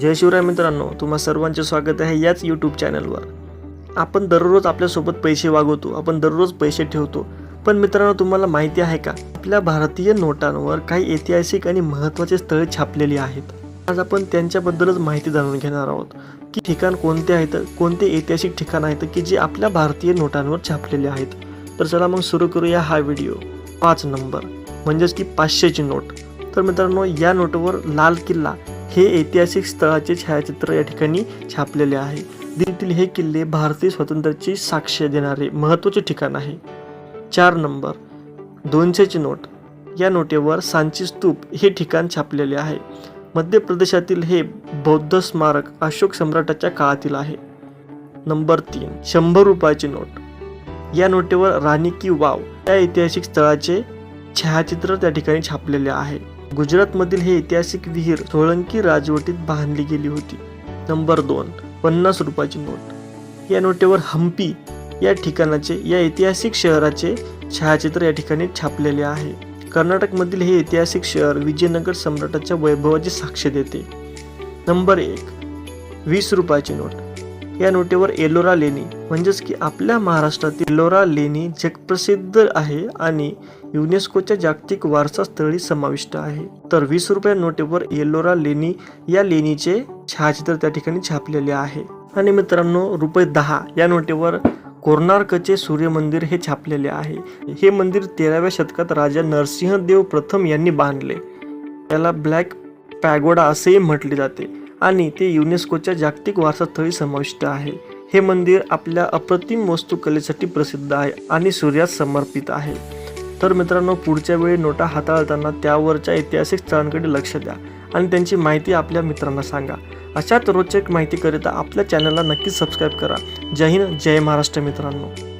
जय शिवराय मित्रांनो तुम्हा सर्वांचे स्वागत आहे याच यूट्यूब चॅनलवर आपण दररोज आपल्यासोबत पैसे वागवतो आपण दररोज पैसे ठेवतो. पण मित्रांनो तुम्हाला माहिती आहे का? आपल्या भारतीय नोटांवर काही ऐतिहासिक आणि महत्त्वाचे स्थळे छापलेली आहेत. आज आपण त्यांच्याबद्दलच माहिती जाणून घेणार आहोत. की ठिकाण कोणते आहेत कोणते ऐतिहासिक ठिकाण आहेत की जे आपल्या भारतीय नोटांवर छापलेले आहेत. तर चला मग सुरू करूया हा व्हिडिओ. पाच नंबर. म्हणजेच की पाचशेची नोट. तर मित्रांनो या नोटवर लाल किल्ला हे ऐतिहासिक स्थळाचे छायाचित्र या ठिकाणी छापलेले आहे. दिल्लीतील हे किल्ले भारतीय स्वातंत्र्याची साक्ष देणारे महत्त्वाचे ठिकाण आहे. चार नंबर दोनशेची नोट. या नोटेवर सांची स्तूप हे ठिकाण छापलेले आहे. मध्य प्रदेशातील हे बौद्ध स्मारक अशोक सम्राटाच्या काळातील आहे. नंबर तीन शंभर रुपयाची नोट. या नोटेवर राणी की वाव या ऐतिहासिक स्थळाचे छायाचित्र त्या ठिकाणी छापलेले आहे. गुजरातमधील हे ऐतिहासिक विहीर सोळंकी राजवटीत बांधली गेली होती. नंबर दोन पन्नास रुपयाची नोट. या नोटेवर हम्पी या ठिकाणाचे या ऐतिहासिक शहराचे छायाचित्र या ठिकाणी छापलेले आहे. कर्नाटकमधील हे ऐतिहासिक शहर विजयनगर सम्राटाच्या वैभवाची साक्ष देते. नंबर एक वीस रुपयाची नोट. या नोटेवर एलोरा लेणी म्हणजेच की आपल्या महाराष्ट्रातील एलोरा लेणी जगप्रसिद्ध आहे आणि युनेस्कोच्या जागतिक वारसा स्थळी समाविष्ट आहे. तर वीस रुपया नोटेवर एलोरा लेणी या लेणीचे छायाचित्र त्या ठिकाणी छापलेले आहे. आणि मित्रांनो रुपये दहा या नोटेवर कोर्नार्कचे सूर्य मंदिर हे छापलेले आहे. हे मंदिर तेराव्या शतकात राजा नरसिंहदेव प्रथम यांनी बांधले. त्याला ब्लॅक पॅगोडा असेही म्हटले जाते. आणि ते युनेस्कोच्या जागतिक वारसास्थळी समाविष्ट आहे. हे मंदिर आपल्या अप्रतिम वस्तुकलेसाठी प्रसिद्ध आहे आणि सूर्यास समर्पित आहे. तर मित्रांनो पुढच्या वेळी नोटा हाताळताना त्यावरच्या ऐतिहासिक स्थळांकडे लक्ष द्या आणि त्यांची माहिती आपल्या मित्रांना सांगा. अशाच रोचक माहितीकरिता आपल्या चॅनलला नक्कीच सबस्क्राईब करा. जय हिंद जय महाराष्ट्र मित्रांनो.